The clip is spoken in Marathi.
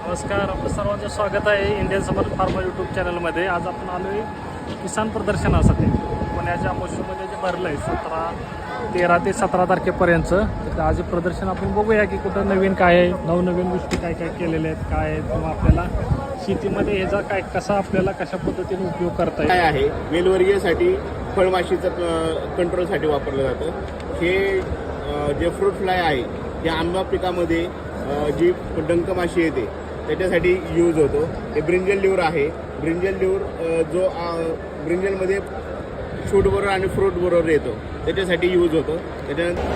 नमस्कार आपलं सर्वांचं स्वागत आहे इंडियन समर फार्मा यूट्यूब चॅनलमध्ये आज आपण आलो आहे किसान प्रदर्शनासाठी. पुण्याच्या मोसममध्ये जे भरलं आहे सतरा तेरा ते सतरा तारखेपर्यंतचं तर आज प्रदर्शन आपण बघूया की कुठं नवीन काय आहे नवनवीन गोष्टी काय काय केलेल्या आहेत काय आहेत किंवा आपल्याला शेतीमध्ये ह्याचा काय कसा आपल्याला कशा पद्धतीने उपयोग करता येईल. काय आहे? वेलवर्गीयसाठी फळमाशीचं कंट्रोलसाठी वापरलं जातं. हे जे फ्रूट फ्लाय आहे हे आंबा पिकामध्ये जी डंक माशी येते त्याच्यासाठी यूज होतो. हे ब्रिंजल लिव्हर आहे. ब्रिंजल लिव्हर जो ब्रिंजलमध्ये शूट बरोबर आणि फ्रूट बरोबर येतो त्याच्यासाठी यूज होतो. त्याच्यानंतर